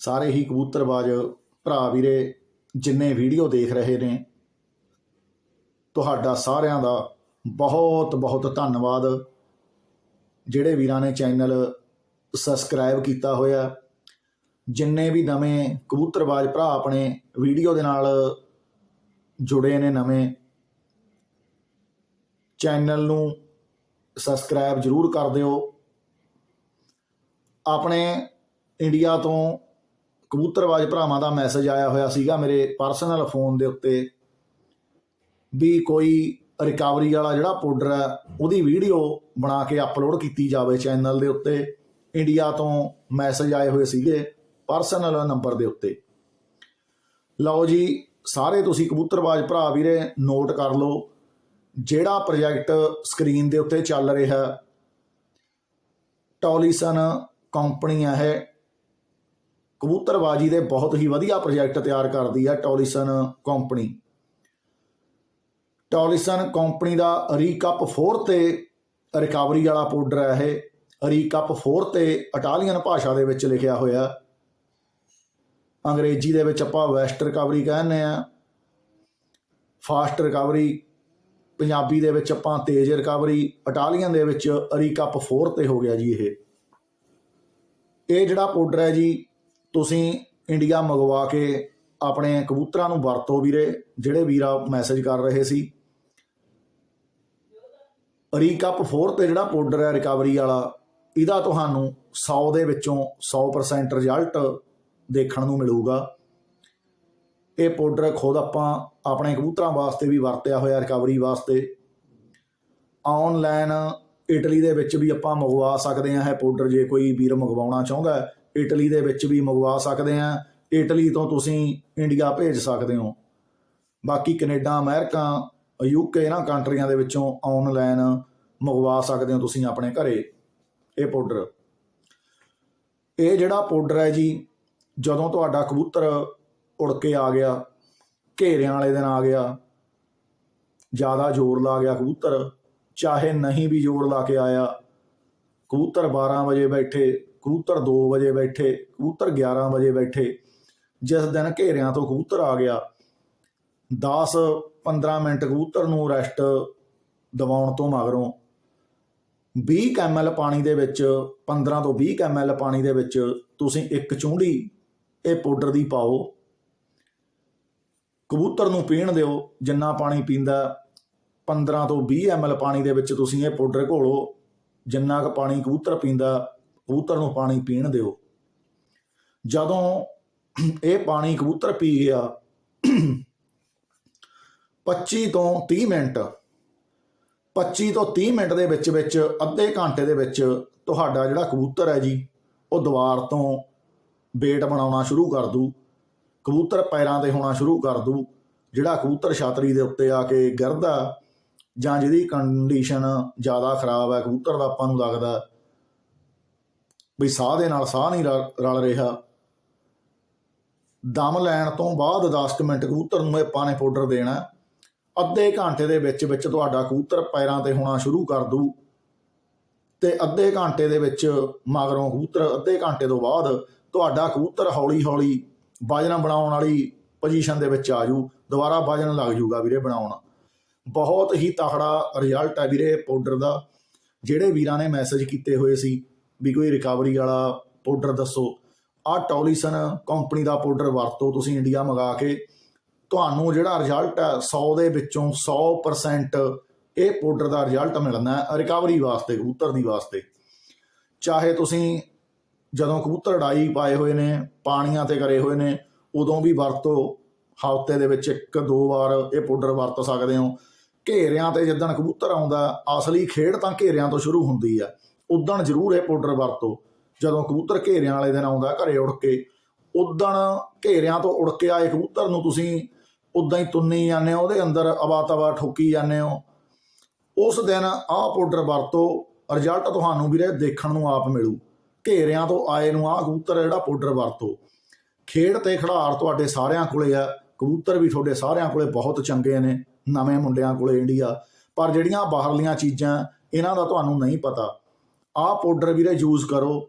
ਸਾਰੇ ਹੀ ਕਬੂਤਰਬਾਜ਼ ਭਰਾ ਵੀਰੇ ਜਿੰਨੇ ਵੀਡੀਓ ਦੇਖ ਰਹੇ ਨੇ, ਤੁਹਾਡਾ ਸਾਰਿਆਂ ਦਾ ਬਹੁਤ ਬਹੁਤ ਧੰਨਵਾਦ। ਜਿਹੜੇ ਵੀਰਾਂ ਨੇ ਚੈਨਲ ਸਬਸਕ੍ਰਾਈਬ ਕੀਤਾ ਹੋਇਆ, ਜਿੰਨੇ ਵੀ ਨਵੇਂ ਕਬੂਤਰਬਾਜ਼ ਭਰਾ ਆਪਣੇ ਵੀਡੀਓ ਦੇ ਨਾਲ ਜੁੜੇ ਨੇ ਨਵੇਂ, ਚੈਨਲ ਨੂੰ ਸਬਸਕ੍ਰਾਈਬ ਜਰੂਰ ਕਰ ਦਿਓ। ਆਪਣੇ ਇੰਡੀਆ ਤੋਂ ਕਬੂਤਰਬਾਜ਼ ਭਰਾਵਾਂ ਦਾ ਮੈਸੇਜ ਆਇਆ ਹੋਇਆ ਸੀਗਾ ਮੇਰੇ ਪਰਸਨਲ ਫੋਨ ਦੇ ਉੱਤੇ ਵੀ ਕੋਈ ਰਿਕਵਰੀ ਵਾਲਾ ਜਿਹੜਾ ਪਾਊਡਰ ਹੈ, ਉਹਦੀ ਵੀਡੀਓ ਬਣਾ ਕੇ ਅਪਲੋਡ ਕੀਤੀ ਜਾਵੇ ਚੈਨਲ ਦੇ ਉੱਤੇ। ਇੰਡੀਆ ਤੋਂ ਮੈਸੇਜ ਆਏ ਹੋਏ ਸੀਗੇ ਪਰਸਨਲ ਨੰਬਰ ਦੇ ਉੱਤੇ। ਲਓ ਜੀ, ਸਾਰੇ ਤੁਸੀਂ ਕਬੂਤਰਬਾਜ਼ ਭਰਾ ਵੀਰੇ ਨੋਟ ਕਰ ਲਓ, ਜਿਹੜਾ ਪ੍ਰੋਜੈਕਟ ਸਕਰੀਨ ਦੇ ਉੱਤੇ ਚੱਲ ਰਿਹਾ ਟੋਲੀਸਨ ਕੰਪਨੀ ਹੈ ਇਹ ਕਬੂਤਰਬਾਜੀ ਦੇ ਬਹੁਤ ਹੀ ਵਧੀਆ ਪ੍ਰੋਜੈਕਟ ਤਿਆਰ ਕਰਦੀ ਹੈ ਟੋਲੀਸਨ ਕੰਪਨੀ ਟੋਲੀਸਨ ਕੰਪਨੀ ਦਾ ਰੀਕਪ 4 ਤੇ ਰਿਕਵਰੀ ਵਾਲਾ ਪਾਊਡਰ ਹੈ ਇਹ। ਰੀਕਪ 4 ਤੇ ਇਟਾਲੀਅਨ ਭਾਸ਼ਾ ਦੇ ਵਿੱਚ ਲਿਖਿਆ ਹੋਇਆ। ਅੰਗਰੇਜ਼ੀ ਦੇ ਵਿੱਚ ਆਪਾਂ ਵੈਸਟ ਰਿਕਵਰੀ ਕਹਿੰਦੇ ਆ ਫਾਸਟ ਰਿਕਵਰੀ ਪੰਜਾਬੀ ਦੇ ਵਿੱਚ ਆਪਾਂ ਤੇਜ਼ ਰਿਕਵਰੀ ਇਟਾਲੀਅਨ ਦੇ ਵਿੱਚ ਰੀਕਪ 4 ਤੇ ਹੋ ਗਿਆ ਜੀ ਇਹ। ਇਹ ਜਿਹੜਾ ਪਾਊਡਰ ਹੈ ਜੀ ਤੁਸੀਂ ਇੰਡੀਆ ਮੰਗਵਾ ਕੇ ਆਪਣੇ ਕਬੂਤਰਾਂ ਨੂੰ ਵਰਤੋ ਵੀਰੇ, ਜਿਹੜੇ ਵੀਰਾ ਮੈਸੇਜ ਕਰ ਰਹੇ ਸੀ। ਰੀਕਪ 4 ਤੇ ਜਿਹੜਾ ਪਾਊਡਰ ਹੈ ਰਿਕਵਰੀ ਵਾਲਾ, ਇਹਦਾ ਤੁਹਾਨੂੰ 100 ਦੇ ਵਿੱਚੋਂ 100% ਰਿਜ਼ਲਟ ਦੇਖਣ ਨੂੰ ਮਿਲੂਗਾ। ਇਹ ਪਾਊਡਰ ਖੁਦ ਆਪਾਂ ਆਪਣੇ ਕਬੂਤਰਾਂ ਵਾਸਤੇ ਵੀ ਵਰਤਿਆ ਹੋਇਆ ਰਿਕਵਰੀ ਵਾਸਤੇ। ਆਨਲਾਈਨ ਇਟਲੀ ਦੇ ਵਿੱਚ ਵੀ ਆਪਾਂ ਮੰਗਵਾ ਸਕਦੇ ਹਾਂ ਇਹ ਪਾਊਡਰ ਜੇ ਕੋਈ ਵੀਰ ਮੰਗਵਾਉਣਾ ਚਾਹੁੰਦਾ ਹੈ। ਇਟਲੀ ਦੇ ਵਿੱਚ ਵੀ ਮੰਗਵਾ ਸਕਦੇ ਹਾਂ ਇਟਲੀ ਤੋਂ ਤੁਸੀਂ ਇੰਡੀਆ ਭੇਜ ਸਕਦੇ ਹੋ। ਬਾਕੀ ਕੈਨੇਡਾ, ਅਮਰੀਕਾ ਯੂਕੇ ਇਹਨਾਂ ਕੰਟਰੀਆਂ ਦੇ ਵਿੱਚੋਂ ਆਨਲਾਈਨ ਮੰਗਵਾ ਸਕਦੇ ਹੋ ਤੁਸੀਂ ਆਪਣੇ ਘਰੇ। ਇਹ ਪਾਊਡਰ ਇਹ ਜਿਹੜਾ ਪਾਊਡਰ ਹੈ ਜੀ, ਜਦੋਂ ਤੁਹਾਡਾ ਕਬੂਤਰ ਉੜ ਕੇ ਆ ਗਿਆ, ਘੇਰਿਆਂ ਵਾਲੇ ਦਿਨ ਆ ਗਿਆ, ਜ਼ਿਆਦਾ ਜ਼ੋਰ ਲਾ ਗਿਆ ਕਬੂਤਰ, ਚਾਹੇ ਨਹੀਂ ਵੀ ਜ਼ੋਰ ਲਾ ਕੇ ਆਇਆ, ਕਬੂਤਰ 12 ਵਜੇ ਬੈਠੇ ਕਬੂਤਰ 2 ਵਜੇ ਬੈਠੇ, ਕਬੂਤਰ 11 ਵਜੇ ਬੈਠੇ। ਜਿਸ ਦਿਨ ਘੇਰਿਆਂ ਤੋਂ ਕਬੂਤਰ ਆ ਗਿਆ 10 15 ਮਿੰਟ ਕਬੂਤਰ ਨੂੰ ਰੈਸਟ ਦਿਵਾਉਣ ਤੋਂ ਮਗਰੋਂ 20 ml ਪਾਣੀ ਦੇ ਵਿੱਚ 15 ਤੋਂ 20 ml ਪਾਣੀ ਦੇ ਵਿੱਚ ਤੁਸੀਂ ਇੱਕ ਚੁੰਡੀ ਇਹ ਪਾਊਡਰ ਦੀ ਪਾਓ। ਕਬੂਤਰ ਨੂੰ ਪੀਣ ਦਿਓ, ਜਿੰਨਾ ਪਾਣੀ ਪੀਂਦਾ 15 ਤੋਂ 20 ml ਪਾਣੀ ਦੇ ਵਿੱਚ ਤੁਸੀਂ ਇਹ ਪਾਊਡਰ ਘੋਲੋ। ਜਿੰਨਾ ਕੁ ਪਾਣੀ ਕਬੂਤਰ ਪੀਂਦਾ ਕਬੂਤਰ ਨੂੰ ਪਾਣੀ ਪੀਣ ਦਿਓ। ਜਦੋਂ ਇਹ ਪਾਣੀ ਕਬੂਤਰ ਪੀ ਗਿਆ 25 ਤੋਂ 30 ਮਿੰਟ 25 ਤੋਂ 30 ਮਿੰਟ ਦੇ ਵਿੱਚ ਵਿੱਚ ਅੱਧੇ ਘੰਟੇ ਦੇ ਵਿੱਚ ਤੁਹਾਡਾ ਜਿਹੜਾ ਕਬੂਤਰ ਹੈ ਜੀ, ਉਹ ਦੀਵਾਰ ਤੋਂ ਵੇਟ ਬਣਾਉਣਾ ਸ਼ੁਰੂ ਕਰ ਦੂ। ਕਬੂਤਰ ਪੈਰਾਂ ਤੇ ਹੋਣਾ ਸ਼ੁਰੂ ਕਰ ਦੂ। ਜਿਹੜਾ ਕਬੂਤਰ ਛਾਤਰੀ ਦੇ ਉੱਤੇ ਆ ਕੇ ਗਿਰਦਾ ਜਾਂ ਜਿਹਦੀ ਕੰਡੀਸ਼ਨ ਜ਼ਿਆਦਾ ਖਰਾਬ ਹੈ, ਕਬੂਤਰ ਦਾ ਆਪਾਂ ਨੂੰ ਲੱਗਦਾ ਵੀ ਸਾਹ ਦੇ ਨਾਲ ਸਾਹ ਨਹੀਂ ਰਲ ਰਿਹਾ। ਦਮ ਲੈਣ ਤੋਂ ਬਾਅਦ 10 ਮਿੰਟ ਕਬੂਤਰ ਨੂੰ ਆਪਾਂ ਨੇ ਪਾਊਡਰ ਦੇਣਾ। ਅੱਧੇ ਘੰਟੇ ਦੇ ਵਿੱਚ ਵਿੱਚ ਤੁਹਾਡਾ ਕਬੂਤਰ ਪੈਰਾਂ ਤੇ ਹੋਣਾ ਸ਼ੁਰੂ ਕਰ ਦੂ ਤੇ ਅੱਧੇ ਘੰਟੇ ਦੇ ਵਿੱਚ ਮਗਰੋਂ ਕਬੂਤਰ ਅੱਧੇ ਘੰਟੇ ਤੋਂ ਬਾਅਦ ਤੁਹਾਡਾ ਕਬੂਤਰ ਹੌਲੀ ਹੌਲੀ ਵਜਨ ਬਣਾਉਣ ਵਾਲੀ ਪੋਜੀਸ਼ਨ ਦੇ ਵਿੱਚ ਆ ਜੂ। ਦੁਬਾਰਾ ਵਜਨ ਲੱਗ ਜੂਗਾ ਵੀਰੇ ਬਣਾਉਣ। ਬਹੁਤ ਹੀ ਤਕੜਾ ਰਿਜ਼ਲਟ ਹੈ ਵੀਰੇ ਪਾਊਡਰ ਦਾ। ਜਿਹੜੇ ਵੀਰਾਂ ਨੇ ਮੈਸੇਜ ਕੀਤੇ ਹੋਏ ਸੀ ਵੀ ਕੋਈ ਰਿਕਵਰੀ ਵਾਲਾ ਪਾਊਡਰ ਦੱਸੋ। ਆਹ ਟੋਲੀਸਨ ਕੰਪਨੀ ਦਾ ਪਾਊਡਰ ਵਰਤੋ ਤੁਸੀਂ ਇੰਡੀਆ ਮੰਗਾ ਕੇ। ਤੁਹਾਨੂੰ ਜਿਹੜਾ ਰਿਜ਼ਲਟ ਹੈ 100 ਦੇ ਵਿੱਚੋਂ 100% ਇਹ ਪਾਊਡਰ ਦਾ ਰਿਜ਼ਲਟ ਮਿਲਣਾ ਹੈ ਰਿਕਵਰੀ ਵਾਸਤੇ, ਕਬੂਤਰ ਦੀ ਵਾਸਤੇ। ਚਾਹੇ ਤੁਸੀਂ ਜਦੋਂ ਕਬੂਤਰ ਡਾਈ ਪਾਏ ਹੋਏ ਨੇ, ਪਾਣੀਆਂ ਤੇ ਕਰੇ ਹੋਏ ਨੇ, ਉਦੋਂ ਵੀ ਵਰਤੋ। ਹਫ਼ਤੇ ਦੇ ਵਿੱਚ ਇੱਕ, ਦੋ ਵਾਰ ਇਹ ਪਾਊਡਰ ਵਰਤ ਸਕਦੇ ਹੋ। ਘੇਰਿਆਂ ਤੇ ਜਿੱਦਣ ਕਬੂਤਰ ਆਉਂਦਾ, ਅਸਲੀ ਖੇਡ ਤਾਂ ਘੇਰਿਆਂ ਤੋਂ ਸ਼ੁਰੂ ਹੁੰਦੀ ਆ। ਉਦਣ ਜ਼ਰੂਰ ਇਹ ਪਾਊਡਰ ਵਰਤੋ। ਜਦੋਂ ਕਬੂਤਰ ਘੇਰਿਆਂ ਵਾਲੇ ਦਿਨ ਆਉਂਦਾ ਘਰੇ ਉੜ ਕੇ, ਉਦਣ ਘੇਰਿਆਂ ਤੋਂ ਉੜ ਕੇ ਆਏ ਕਬੂਤਰ ਨੂੰ ਤੁਸੀਂ ਉਦਾਂ ਹੀ ਤੁੰਨੀ ਜਾਂਦੇ ਹੋ, ਉਹਦੇ ਅੰਦਰ ਆਵਾ ਤਵਾ ਠੋਕੀ ਜਾਂਦੇ ਹੋ। ਉਸ ਦਿਨ ਆਹ ਪਾਊਡਰ ਵਰਤੋ ਰਿਜ਼ਲਟ ਤੁਹਾਨੂੰ ਵੀਰੇ ਦੇਖਣ ਨੂੰ ਆਪ ਮਿਲੂ। ਘੇਰਿਆਂ ਤੋਂ ਆਏ ਨੂੰ ਆਹ ਕਬੂਤਰ ਜਿਹੜਾ ਪਾਊਡਰ ਵਰਤੋ। ਖੇਡ ਤੇ ਖਿਡਾਰ ਤੁਹਾਡੇ ਸਾਰਿਆਂ ਕੋਲੇ ਆ, ਕਬੂਤਰ ਵੀ ਤੁਹਾਡੇ ਸਾਰਿਆਂ ਕੋਲੇ ਬਹੁਤ ਚੰਗੇ ਨੇ, ਨਵੇਂ ਮੁੰਡਿਆਂ ਕੋਲੇ ਇੰਡੀਆ। ਪਰ ਜਿਹੜੀਆਂ ਬਾਹਰਲੀਆਂ ਚੀਜ਼ਾਂ, ਇਹਨਾਂ ਦਾ ਤੁਹਾਨੂੰ ਨਹੀਂ ਪਤਾ। ਆਹ ਪਾਊਡਰ ਵੀਰੇ ਯੂਜ਼ ਕਰੋ।